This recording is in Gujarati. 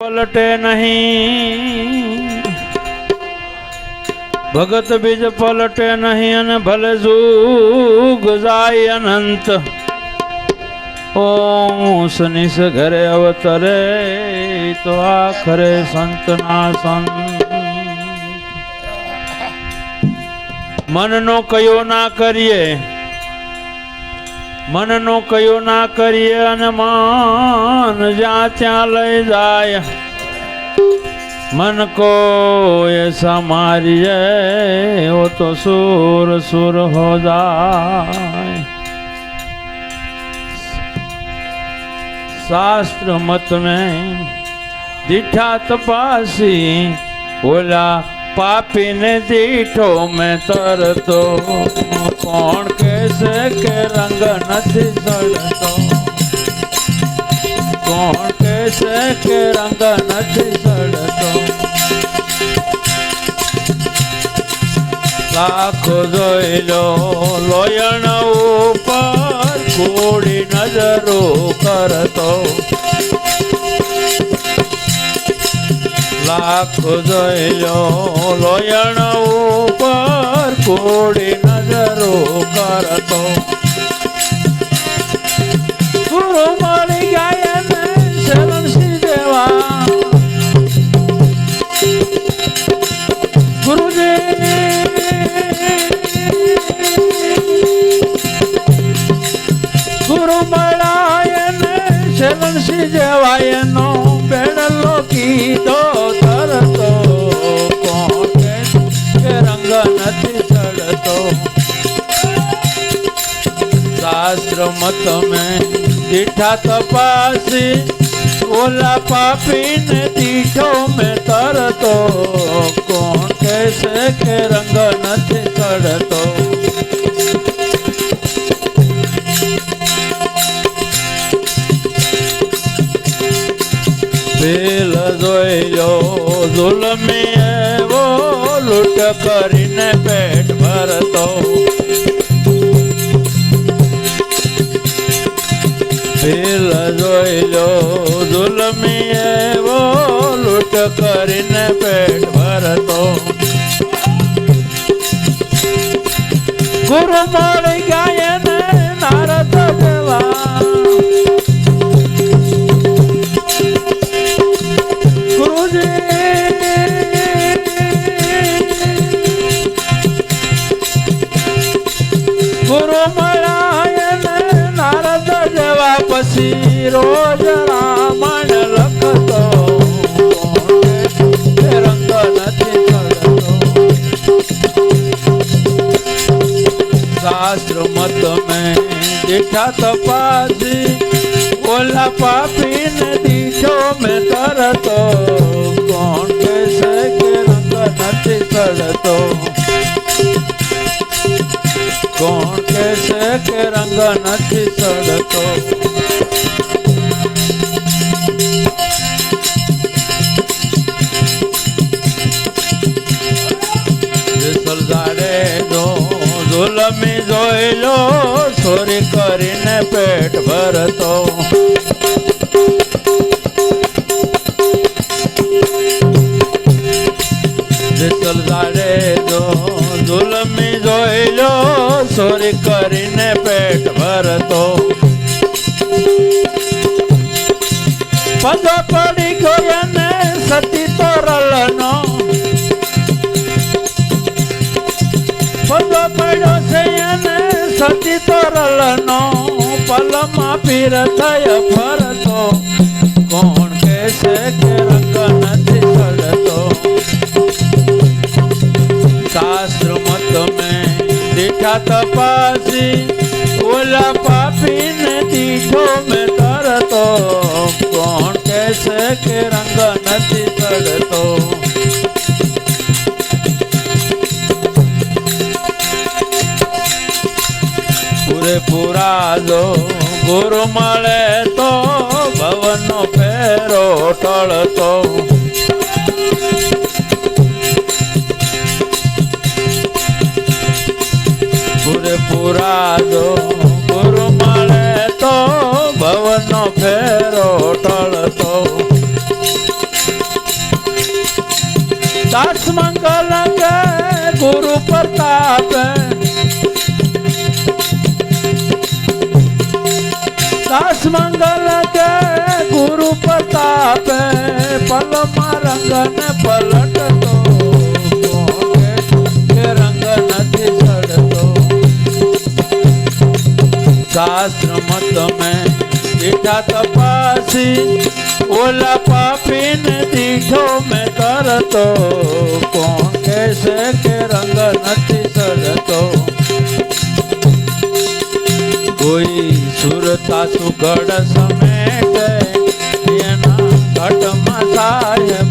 પલટે નહીં. ભગત બીજ પલટે નહીં અને ભલે જુગ જાય અનંત. ઓમ ઘરે અવતરે તો આખરે સંતના સંત. મનનો કયો ના કરીએ. મનનો કયો ના કરીએ અને મન જ્યાં ત્યાં લઈ જાય. મન કો એસા મારીએ ઓ તો સુર સુર હો જાય. શાસ્ત્ર મત में દીઠા તપાસી, ઓલા પાપીને દીઠો મેં તરતો. કોણ કહેશે કે રંગ નથી સડતો કોણ કહેશે કે રંગ નથી સડતો લાખો જોઈ લો, લોયણ ઉપર કોડી નજરો કરતો. લાખ જોઈ લોયણ ઉપર કોડી નજરો કરતો. ગુરુ મળી ગયા શરણ શ્રી દેવા. ગુરુજી, ગુરુ શ્રી દેવાય નો બેડલો કીધો. શાસ્ત્ર તમે દીઠા તપાસી. ઓલા પાપીને દીઠો મેં તરતો. કોણ કહેશે કે રંગ નથી ચડતો? પેલ જોઈ લો જુલમી એવો, લૂંટ કરીને પેટ ભરતો. પેલ જોઈ લો જુલમી એવો લૂંટ કરીને પેટ ભરતો. ગુરુ મળી ગાય રોજ રામણ લખતો રંગ નથી ચડતો શાસ્ત્ર મત મેં દીઠા તપાસી, ઓલા પાપીને દીઠો મેં તરતો કોણ કહેશે કે રંગ નથી ચડતો કોણ કહેશે કે ચોરી કરીને પેટ ભરતો. સલજાડે જો જુલમી જોઈ લો ચોરી કરીને પેટ ભરતો. પદ પડી ગયો ને સતી તોરલનો. તોરલનો પલમાં પીર થય ફરતો. કોણ કહેશે કે રંગ નથી ચડતો? શાસ્ત્ર મત મેં દીઠા તપાસી, ઓલા પાપીને દીઠો મેં તરતો કોણ કહેશે કે રંગ નથી ચડતો? લો ગુરુ મળે તો ભવનનો ફેરો ટળતો. પૂરેપૂરા જો ગુરુ મળે તો ભવનનો ફેરો ટળતો. દાસ મંગલ ગુરુ પ્રતાપ પ્રતાપ પલમાં રંગન પલટતો. રંગ નથી ચડતો. શાસ્ત્ર મત મેં દીઠા તપાસી, ઓલા પાપીને દીઠો મેં કરતો. કોણ કહેશે કે રંગ નથી ચડતો. કોઈ સુરતા સુગઢ સમેટે কায়